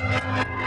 you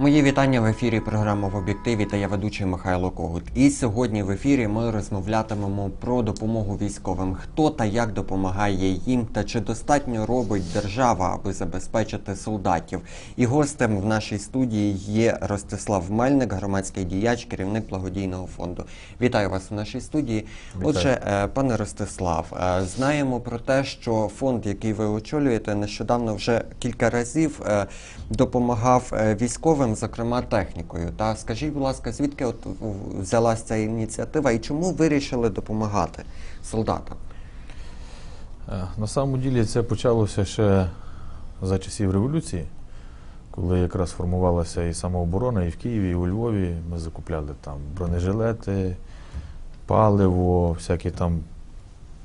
Мої вітання в ефірі програми в об'єктиві та я ведучий Михайло Когут. І сьогодні в ефірі ми розмовлятимемо про допомогу військовим. Хто та як допомагає їм, та чи достатньо робить держава, аби забезпечити солдатів. І гостем в нашій студії є Ростислав Мельник, громадський діяч, керівник благодійного фонду. Вітаю вас в нашій студії. Вітаю. Отже, е, пане Ростислав, е, знаємо про те, що фонд, який ви очолюєте, нещодавно вже кілька разів е, допомагав е, військовим, зокрема технікою. Та скажіть, будь ласка, звідки от в- взялась ця ініціатива і чому вирішили допомагати солдатам? Е, На самому ділі це почалося ще за часів революції, коли якраз формувалася і самооборона, і в Києві, і у Львові. Ми закупляли там бронежилети, паливо, всякі там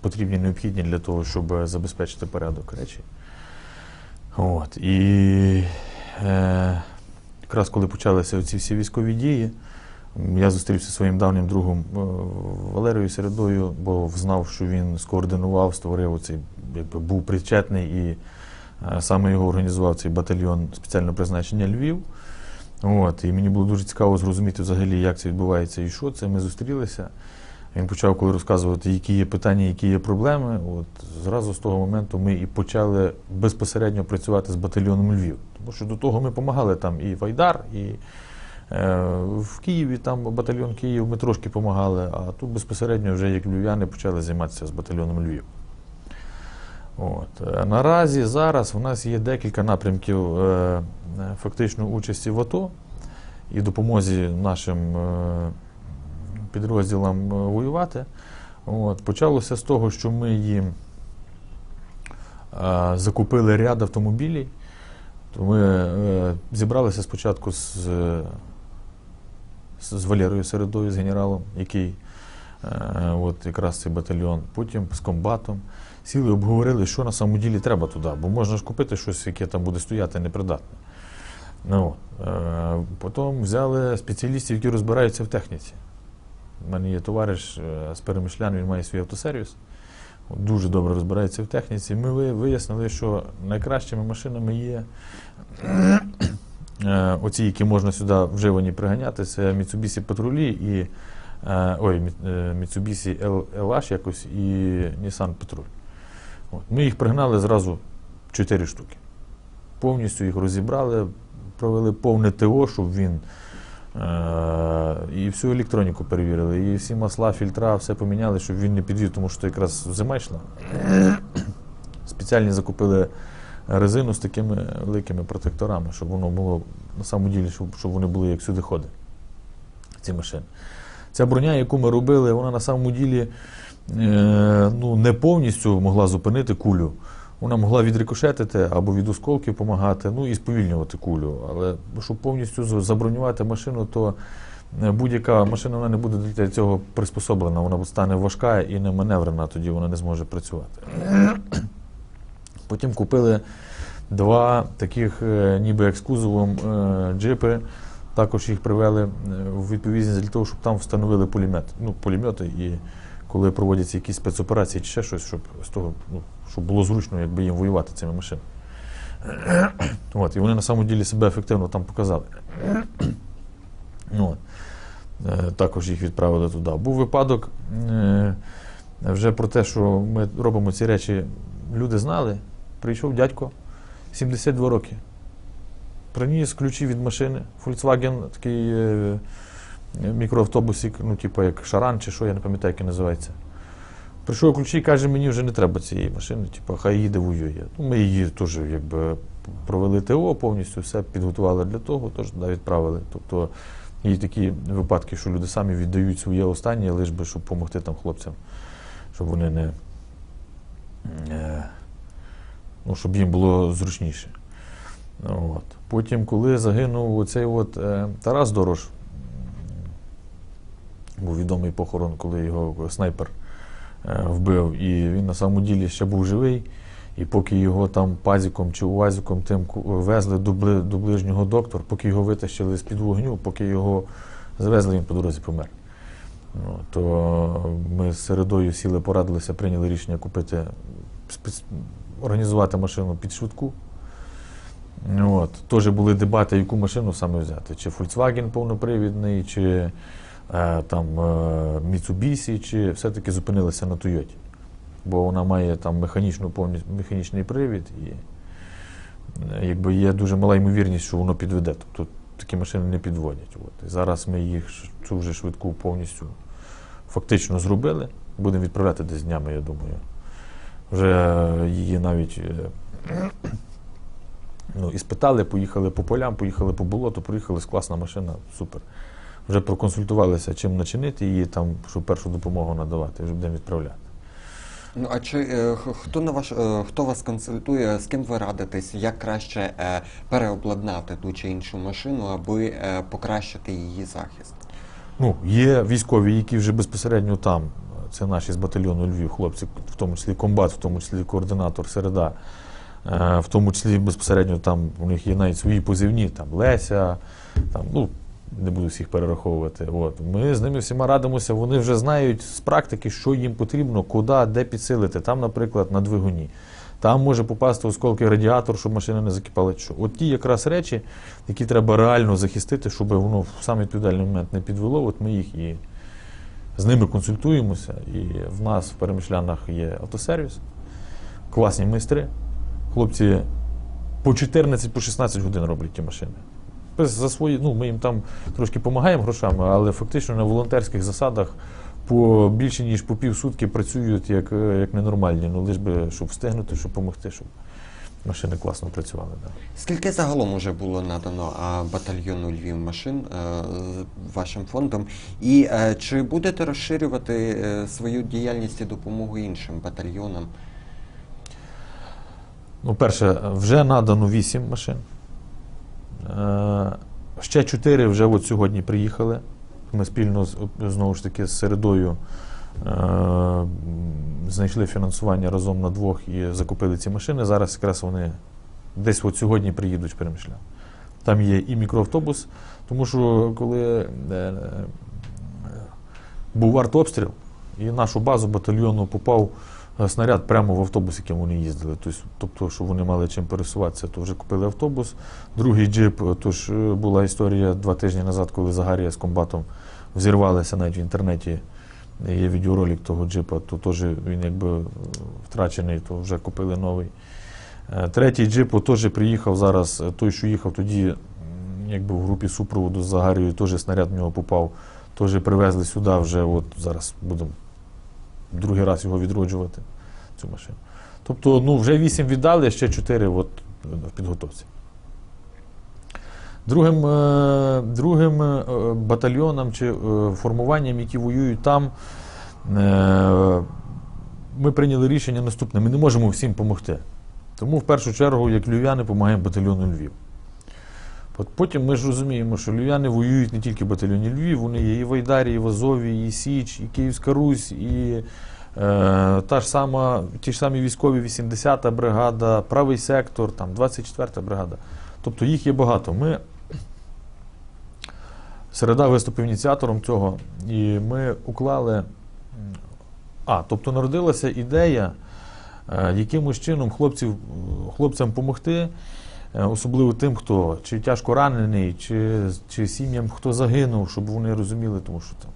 потрібні необхідні для того, щоб забезпечити порядок речі. От. І е, якраз коли почалися ці всі військові дії, я зустрівся зі своїм давнім другом е, Валерією Середою, бо знав, що він скоординував, створив оцей, якби був причетний і е, саме його організував цей батальйон спеціального призначення Львів. От, і мені було дуже цікаво зрозуміти взагалі, як це відбувається і що це. Ми зустрілися. Він почав коли розказувати, які є питання, які є проблеми. От зразу з того моменту ми і почали безпосередньо працювати з батальйоном Львів. Тому що до того ми допомагали там і в Айдар, і е, в Києві, там батальйон Київ, ми трошки допомагали, а тут безпосередньо вже як львів'яни почали займатися з батальйоном Львів. От. Е, Наразі зараз у нас є декілька напрямків е, е, фактично участі в АТО і допомозі нашим е, підрозділам е, воювати. От. Почалося з того, що ми їм е, закупили ряд автомобілів. То ми е, зібралися спочатку з, з Валерою Середою, з генералом, який е, от якраз цей батальйон, потім з комбатом. Сіли, обговорили, що на самому ділі треба туди, бо можна ж купити щось, яке там буде стояти непридатне. Ну, е, потім взяли спеціалістів, які розбираються в техніці. У мене є товариш е, з перемишлян, він має свій автосервіс. Дуже добре розбирається в техніці. Ми вияснили, що найкращими машинами є е, оці, які можна сюди вживані приганяти, це Mitsubishi патрулі і е, ой, Mitsubishi LH якось і Nissan. От. Ми їх пригнали зразу 4 штуки. Повністю їх розібрали, провели повне ТО, щоб він. Е, і всю електроніку перевірили, і всі масла, фільтра, все поміняли, щоб він не підвів, тому що якраз зима йшла. Спеціально закупили резину з такими великими протекторами, щоб воно було на самому ділі, щоб, щоб вони були як сюди ходи, ці машини. Ця броня, яку ми робили, вона на самому ділі е, ну, не повністю могла зупинити кулю. Вона могла відрикошетити або від осколків допомагати, ну і сповільнювати кулю. Але щоб повністю забронювати машину, то е, будь-яка машина вона не буде для цього приспособлена, вона стане важка і не маневрена, тоді вона не зможе працювати. Потім купили два таких, е, ніби як з кузовом е, джипи. Також їх привели е, в відповідність для того, щоб там встановили пулемет, ну, пулемети, і коли проводяться якісь спецоперації чи ще щось, щоб з того, ну, щоб було зручно якби їм воювати цими машинами. От, і вони на самому ділі себе ефективно там показали. От. Е, Також їх відправили туди. Був випадок е, вже про те, що ми робимо ці речі, люди знали. Прийшов дядько 72 роки. Приніс ключі від машини. Volkswagen, такий е, мікроавтобусик, ну, типу як Шаран чи що, я не пам'ятаю, як називається. Прийшов ключі і каже, мені вже не треба цієї машини, типу, хай їде воює. Ну, ми її теж якби провели ТО повністю, все підготували для того, теж да, відправили. Тобто є такі випадки, що люди самі віддають своє останнє, лише би, щоб допомогти там хлопцям, щоб вони не. Е, ну, щоб їм було зручніше. От. Потім, коли загинув оцей от, е, Тарас Дорош, був відомий похорон, коли його снайпер е, вбив, і він на самому ділі ще був живий. І поки його там пазіком чи уазіком тим везли до, ближнього доктора, поки його витащили з-під вогню, поки його завезли, він по дорозі помер. Ну, то ми з середою сіли, порадилися, прийняли рішення купити організувати машину під швидку. От. Теж були дебати, яку машину саме взяти. Чи Volkswagen повнопривідний, чи е, там е, Mitsubishi, чи все-таки зупинилися на Toyota. Бо вона має там механічну, повністю, механічний привід і е, якби є дуже мала ймовірність, що воно підведе. Тобто такі машини не підводять. От. І зараз ми їх цю вже швидку повністю фактично зробили. Будемо відправляти десь днями, я думаю. Вже е, її навіть е, ну, і спитали, поїхали по полям, поїхали по болоту, проїхали класна машина, супер. Вже проконсультувалися, чим начинити її, там, щоб першу допомогу надавати, вже будемо відправляти. Ну а чи е, хто на ваш е, хто вас консультує, з ким ви радитесь, як краще е, переобладнати ту чи іншу машину, аби е, покращити її захист? Ну, є військові, які вже безпосередньо там, це наші з батальйону Львів, хлопці, в тому числі комбат, в тому числі координатор середа, в тому числі безпосередньо там у них є навіть свої позивні, там Леся, там, ну, не буду всіх перераховувати. От. Ми з ними всіма радимося, вони вже знають з практики, що їм потрібно, куди, де підсилити. Там, наприклад, на двигуні. Там може попасти осколки радіатор, щоб машина не закипала. Що. От ті якраз речі, які треба реально захистити, щоб воно в саме відповідальний момент не підвело, от ми їх і з ними консультуємося. І в нас в перемишлянах є автосервіс, класні майстри. Хлопці по 14-16 годин роблять ті машини. За свої, ну, ми їм там трошки допомагаємо грошами, але фактично на волонтерських засадах по більше ніж по півсутки працюють як, е, як ненормальні. Ну лиш би, щоб встигнути, щоб допомогти, щоб машини класно працювали. Да. Скільки загалом уже було надано батальйону Львів машин е, вашим фондом? І е, чи будете розширювати свою діяльність і допомогу іншим батальйонам? Ну, перше, вже надано 8 машин. Е, ще 4 вже от сьогодні приїхали. Ми спільно знову ж таки з середою е, знайшли фінансування разом на двох і закупили ці машини. Зараз якраз вони десь от сьогодні приїдуть в Перемишля. Там є і мікроавтобус, тому що коли е, був артобстріл, і нашу базу батальйону попав снаряд прямо в автобус, яким вони їздили. Тобто, щоб вони мали чим пересуватися, то вже купили автобус. Другий джип, е, тож е, була історія два тижні назад, коли Загарія з комбатом взірвалися навіть в інтернеті. Є відеоролик того джипа, то теж він якби е, втрачений, то вже купили новий. Е, Третій джип теж приїхав зараз, е, той, що їхав тоді, якби в групі супроводу з Загарією, теж снаряд в нього попав, теж привезли сюди, вже от зараз будемо другий раз його відроджувати, цю машину. Тобто, ну, вже 8 віддали, ще 4 от, е, в підготовці. Другим, е, другим е, батальйоном чи формуванням, які воюють там, ми прийняли рішення наступне: ми не можемо всім допомогти. Тому в першу чергу, як львів'яни, допомагаємо батальйону Львів. От Потім ми ж розуміємо, що львів'яни воюють не тільки в батальйоні Львів, вони є і в Айдарі, і в Азові, і Січ, і Київська Русь, і е, та ж сама, ті ж самі військові 80-та бригада, правий сектор, там 24-та бригада. Тобто їх є багато. Ми Середа виступив ініціатором цього, і ми уклали. А, тобто народилася ідея, е, якимось чином хлопців, хлопцям допомогти, особливо тим, хто чи тяжко ранений, чи, чи сім'ям, хто загинув, щоб вони розуміли, тому що там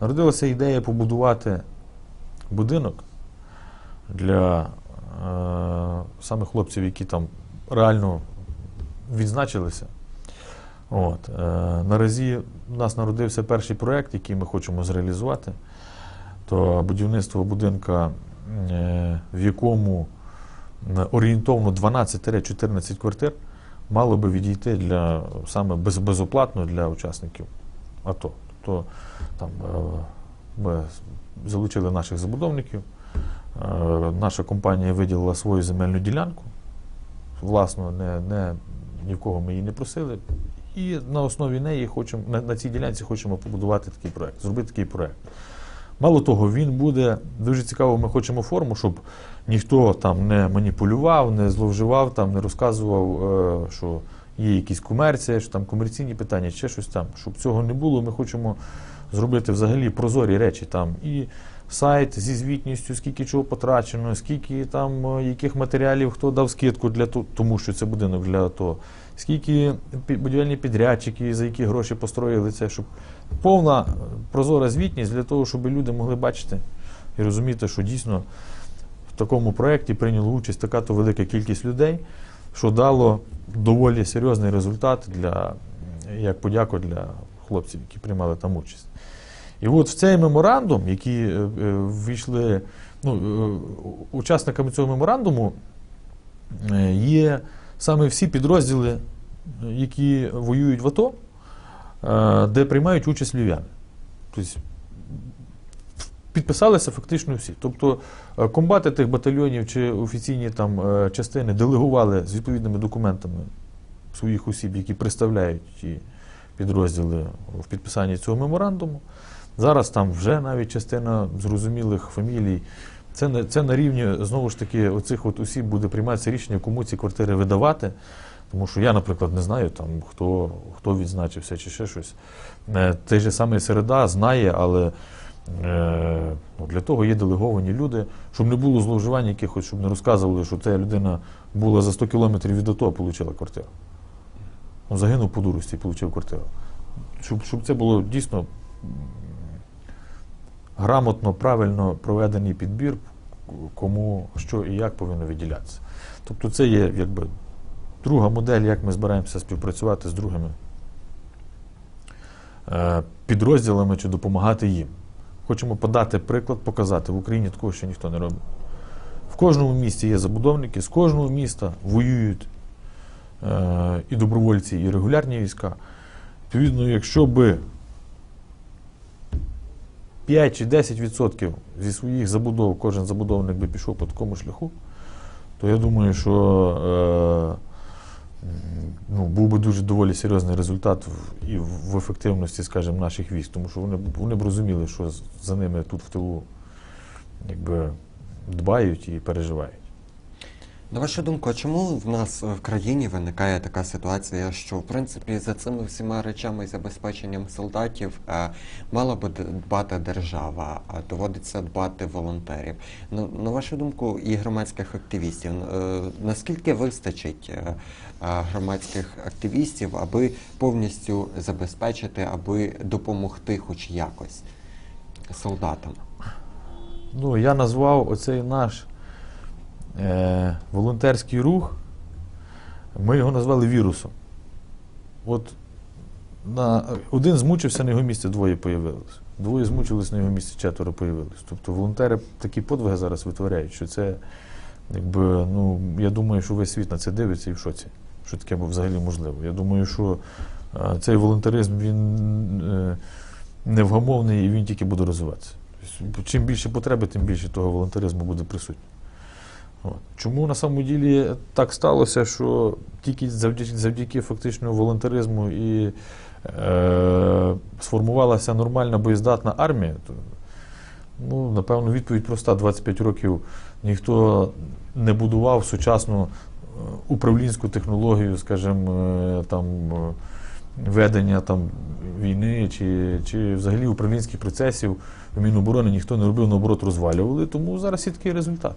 народилася ідея побудувати будинок для е, саме хлопців, які там реально відзначилися. От, е, наразі у нас народився перший проєкт, який ми хочемо зреалізувати. То будівництво будинка, е, в якому орієнтовно 12-14 квартир мало би відійти для саме без, безоплатно для учасників АТО. Тобто там е, ми залучили наших забудовників. Е, наша компанія виділила свою земельну ділянку. Власно, не, не, ні в кого ми її не просили. І на основі неї хочемо, на, на цій ділянці хочемо побудувати такий проект, зробити такий проект. Мало того, він буде дуже цікаво, ми хочемо форму, щоб ніхто там не маніпулював, не зловживав, там, не розказував, е, що є якісь комерція, що там комерційні питання, ще щось там. Щоб цього не було, ми хочемо зробити взагалі прозорі речі там. І сайт зі звітністю, скільки чого потрачено, скільки там е, яких матеріалів хто дав скидку для того, тому що це будинок для АТО, скільки будівельні підрядчики, за які гроші построїли це, щоб повна прозора звітність для того, щоб люди могли бачити і розуміти, що дійсно в такому проєкті прийняло участь така то велика кількість людей, що дало доволі серйозний результат для як подяку для хлопців, які приймали там участь. І от в цей меморандум, які е, е, ввійшли, ну, е, учасниками цього меморандуму є саме всі підрозділи, які воюють в АТО, де приймають участь львів'яни. Тобто підписалися фактично всі. Тобто е, комбати тих батальйонів чи офіційні там е, частини делегували з відповідними документами своїх осіб, які представляють ті підрозділи в підписанні цього меморандуму. Зараз там вже навіть частина зрозумілих фамілій. Це, це на рівні, знову ж таки, оцих от осіб буде прийматися рішення, кому ці квартири видавати. Тому що я, наприклад, не знаю, там, хто, хто відзначився чи ще щось. Е, Той же самий Середа знає, але е, ну, для того є делеговані люди, щоб не було зловживань якихось, щоб не розказували, що ця людина була за 100 кілометрів від АТО, а отримала квартиру. Ну, загинув по дурості і отримав квартиру. Щоб, щоб це було дійсно грамотно, правильно проведений підбір, кому що і як повинно виділятися. Тобто це є якби друга модель, як ми збираємося співпрацювати з другими е, підрозділами чи допомагати їм. Хочемо подати приклад, показати в Україні такого ще ніхто не робить. В кожному місті є забудовники, з кожного міста воюють е, і добровольці, і регулярні війська. Відповідно, якщо би 5 чи 10% зі своїх забудов кожен забудовник би пішов по такому шляху, то я думаю, що е, ну, був би дуже доволі серйозний результат в, і в ефективності, скажімо, наших військ, тому що вони, вони б розуміли, що за ними тут в тилу якби, дбають і переживають. На вашу думку, а чому в нас в країні виникає така ситуація, що в принципі за цими всіма речами і забезпеченням солдатів е, мала би дбати держава, а доводиться дбати волонтерів? Ну, на вашу думку, і громадських активістів, е, наскільки вистачить е, е, громадських активістів, аби повністю забезпечити, аби допомогти хоч якось солдатам? Ну, я назвав оцей наш е, волонтерський рух, ми його назвали вірусом. От на, один змучився на його місці, двоє появилось. Двоє змучились на його місці, четверо появилось. Тобто волонтери такі подвиги зараз витворяють, що це, якби, ну, я думаю, що весь світ на це дивиться і в шоці, що таке взагалі можливо. Я думаю, що е, цей волонтеризм він е, невгамовний і він тільки буде розвиватися. Тобто, Чим більше потреби, тим більше того волонтеризму буде присутньо. Чому на самому ділі так сталося, що тільки завдяки, завдяки фактично волонтеризму і е, сформувалася нормальна боєздатна армія, то, ну, напевно, відповідь проста. 25 років ніхто не будував сучасну е, управлінську технологію, скажімо, е, там, е, ведення там, війни чи, чи взагалі управлінських процесів в Міноборони ніхто не робив, наоборот, розвалювали. Тому зараз є такий результат.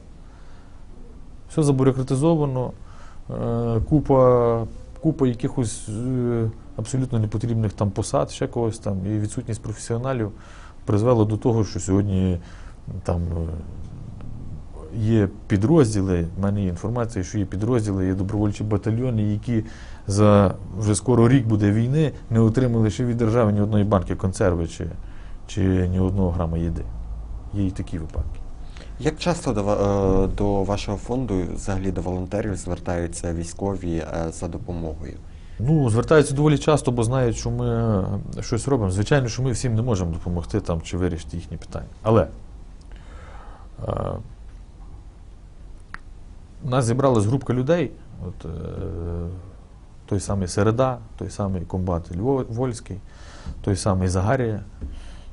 Все забюрократизовано, е, купа, купа якихось е, абсолютно непотрібних там посад, ще когось там, і відсутність професіоналів призвело до того, що сьогодні там е, є підрозділи, в мене є інформація, що є підрозділи, є добровольчі батальйони, які за вже скоро рік буде війни, не отримали ще від держави ні одної банки консерви чи, чи ні одного грама їди. Є і такі випадки. Як часто до, е, до вашого фонду, взагалі до волонтерів, звертаються військові е, за допомогою? Ну, звертаються доволі часто, бо знають, що ми е, щось робимо. Звичайно, що ми всім не можемо допомогти там чи вирішити їхні питання. Але е, нас зібралась групка людей, от, е, той самий Середа, той самий комбат Львов, Вольський, той самий Загарія,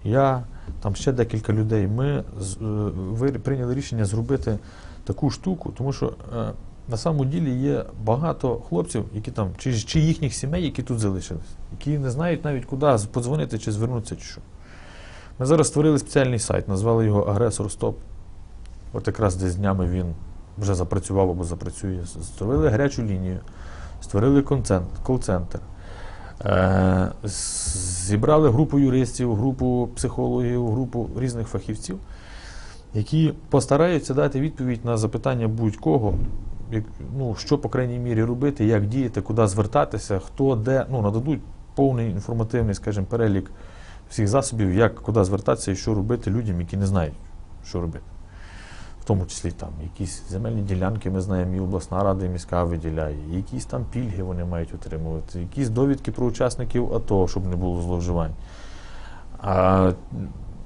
я, там ще декілька людей. Ми е, прийняли рішення зробити таку штуку, тому що е, на самому ділі є багато хлопців, які там, чи, чи їхніх сімей, які тут залишились, які не знають навіть куди подзвонити чи звернутися, чи що. Ми зараз створили спеціальний сайт, назвали його Агресор Стоп. От якраз десь днями він вже запрацював або запрацює. Створили гарячу лінію, створили кол-центр. Е, зібрали групу юристів, групу психологів, групу різних фахівців, які постараються дати відповідь на запитання будь-кого, ну, що, по крайній мірі, робити, як діяти, куди звертатися, хто де, ну, нададуть повний інформативний, скажімо, перелік всіх засобів, як куди звертатися і що робити людям, які не знають, що робити. В тому числі там якісь земельні ділянки, ми знаємо, і обласна рада, і міська виділяє, якісь там пільги вони мають отримувати, якісь довідки про учасників АТО, щоб не було зловживань. А,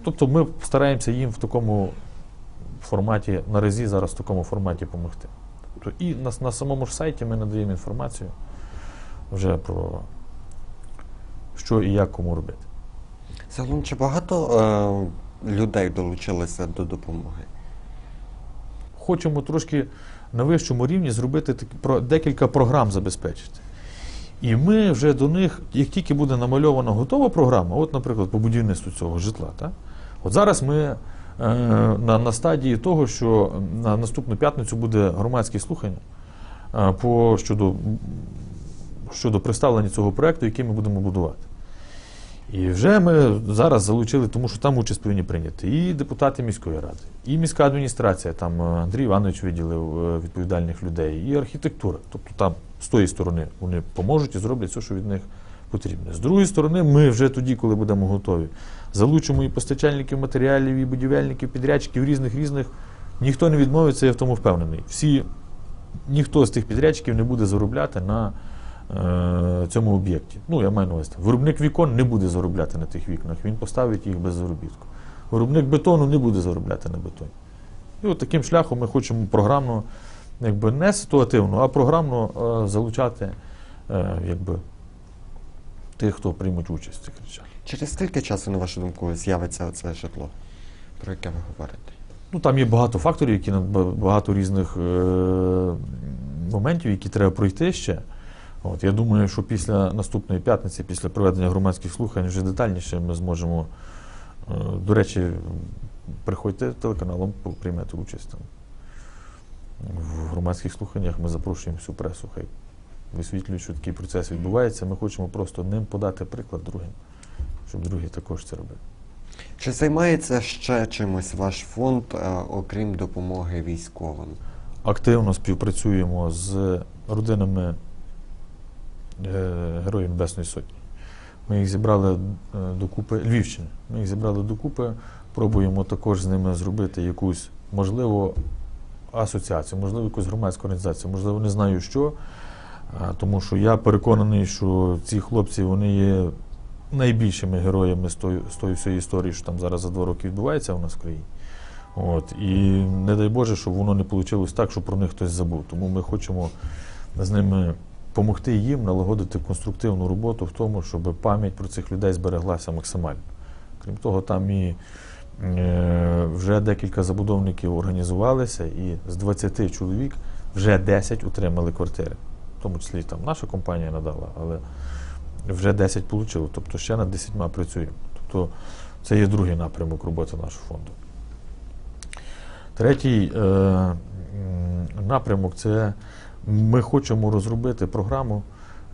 тобто ми стараємося їм в такому форматі, наразі зараз в такому форматі допомогти. Тобто і на, на самому ж сайті ми надаємо інформацію вже про що і як кому робити. Загалом, чи багато е, людей долучилося до допомоги? Хочемо трошки на вищому рівні зробити декілька програм забезпечити. І ми вже до них, як тільки буде намальована готова програма, от, наприклад, по будівництву цього житла, так? от зараз ми е, на, на стадії того, що на наступну п'ятницю буде громадське слухання е, по, щодо, щодо представлення цього проєкту, який ми будемо будувати. І вже ми зараз залучили, тому що там участь повинні прийняти і депутати міської ради, і міська адміністрація, там е, Андрій Іванович виділив е, відповідальних людей, і архітектура. Тобто там з тої сторони вони поможуть і зроблять все, що від них потрібно. З другої сторони, ми вже тоді, коли будемо готові, залучимо і постачальників матеріалів, і будівельників, підрядчиків різних різних. Ніхто не відмовиться, я в тому впевнений. Всі, ніхто з тих підрядчиків не буде заробляти на цьому об'єкті. Ну, я маю на увазі. Виробник вікон не буде заробляти на тих вікнах, він поставить їх без заробітку. Виробник бетону не буде заробляти на бетоні. І от таким шляхом ми хочемо програмно, якби не ситуативно, а програмно е, залучати е, якби, тих, хто приймуть участь в цих речах. Через скільки часу, на вашу думку, з'явиться це житло, про яке ви говорите? Ну, там є багато факторів, які багато різних е- моментів, які треба пройти ще. От, я думаю, що після наступної п'ятниці, після проведення громадських слухань, вже детальніше ми зможемо. Е- до речі, приходьте телеканалом, приймете участь там. В громадських слуханнях ми запрошуємо всю пресу, хай висвітлюють, що такий процес відбувається. Ми хочемо просто ним подати приклад другим, щоб другі також це робили. Чи займається ще чимось ваш фонд, е, окрім допомоги військовим? активно співпрацюємо з родинами Героїв Небесної Сотні. Ми їх зібрали е, докупи Львівщини. Ми їх зібрали докупи, пробуємо також з ними зробити якусь, можливо, асоціацію, можливо, якусь громадську організацію, можливо, не знаю що. Тому що я переконаний, що ці хлопці вони є найбільшими героями з тої, з тої всієї історії, що там зараз за два роки відбувається у нас в країні. От, і не дай Боже, щоб воно не вийшло так, що про них хтось забув. Тому ми хочемо з ними допомогти їм налагодити конструктивну роботу в тому, щоб пам'ять про цих людей збереглася максимально. Крім того, там і е, вже декілька забудовників організувалися, і з 20 чоловік вже 10 отримали квартири. В тому числі там наша компанія надала, але вже 10 отримали, тобто ще над 10 працюємо. Тобто це є другий напрямок роботи нашого фонду. Третій е, напрямок це ми хочемо розробити програму,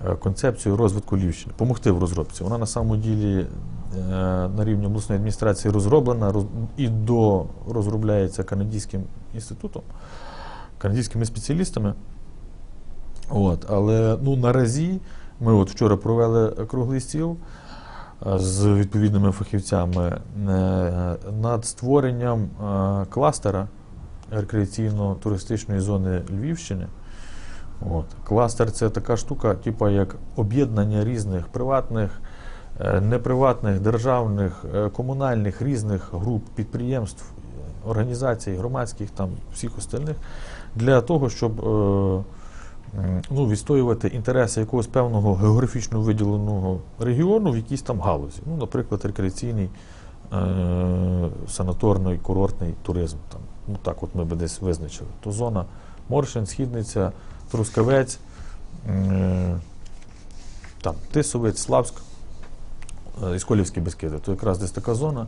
е, концепцію розвитку Львівщини, допомогти в розробці. Вона на самому ділі е, на рівні обласної адміністрації розроблена роз, і до розробляється канадським інститутом, канадськими спеціалістами. От, але ну, наразі ми от вчора провели круглий стіл е, з відповідними фахівцями над створенням кластера рекреаційно-туристичної зони Львівщини. От. Кластер це така штука, типу як об'єднання різних приватних, е, неприватних, державних, е, комунальних різних груп, підприємств, організацій, громадських, там всіх остальних, для того, щоб е, ну, відстоювати інтереси якогось певного географічно виділеного регіону в якійсь там галузі. Ну, наприклад, рекреаційний, санаторний, курортний туризм. Там. Ну, так от ми би десь визначили. То зона Моршин, Східниця, Трускавець, е, там, Тисовець, Славськ, е, Ісколівські Бескиди. То якраз десь така зона,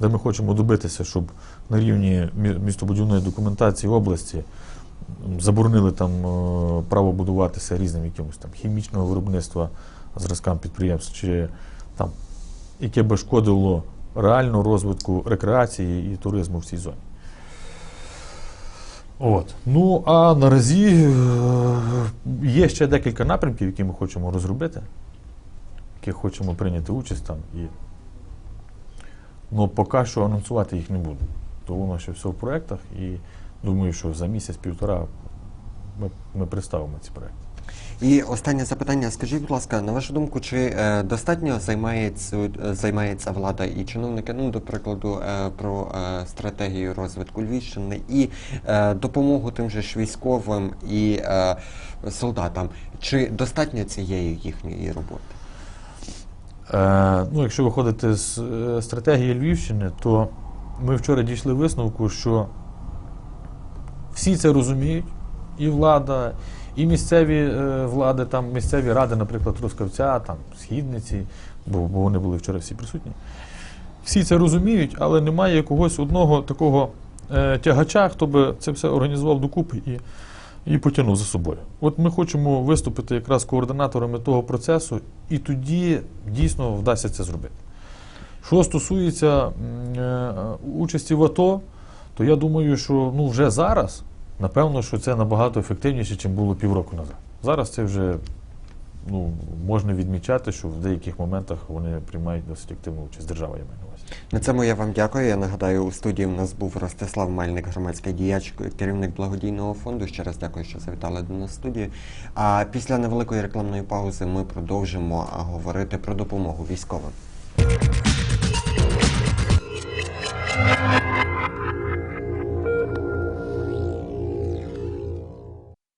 де ми хочемо добитися, щоб на рівні містобудівної документації області заборонили там е, право будуватися різним якимось там хімічного виробництва зразкам підприємств, чи там, яке би шкодило реально розвитку рекреації і туризму в цій зоні. От. Ну, а наразі е, є ще декілька напрямків, які ми хочемо розробити, які хочемо прийняти участь там. І... Ну, поки що анонсувати їх не буду. То воно ще все в проєктах, і думаю, що за місяць-півтора ми, ми представимо ці проєкти. І останнє запитання. Скажіть, будь ласка, на вашу думку, чи е, достатньо займається, е, займається влада і чиновники, ну, до прикладу, е, про стратегію розвитку Львівщини і допомогу тим же ж військовим і солдатам? Чи достатньо цієї їхньої роботи? Е, ну, якщо виходити з стратегії Львівщини, то ми вчора дійшли висновку, що всі це розуміють, і влада, і місцеві е, влади, там місцеві ради, наприклад, Трускавця, там Східниці, бо, вони були вчора всі присутні. Всі це розуміють, але немає якогось одного такого е, тягача, хто би це все організував докупи і, і потягнув за собою. От ми хочемо виступити якраз координаторами того процесу, і тоді дійсно вдасться це зробити. Що стосується е, участі в АТО, то я думаю, що ну, вже зараз, напевно, що це набагато ефективніше, ніж було півроку назад. Зараз це вже ну, можна відмічати, що в деяких моментах вони приймають досить активну участь. Держава я маю на увазі. На цьому я вам дякую. Я нагадаю, у студії у нас був Ростислав Мельник, громадський діяч, керівник благодійного фонду. Ще раз дякую, що завітали до нас в студію. А після невеликої рекламної паузи ми продовжимо говорити про допомогу військовим.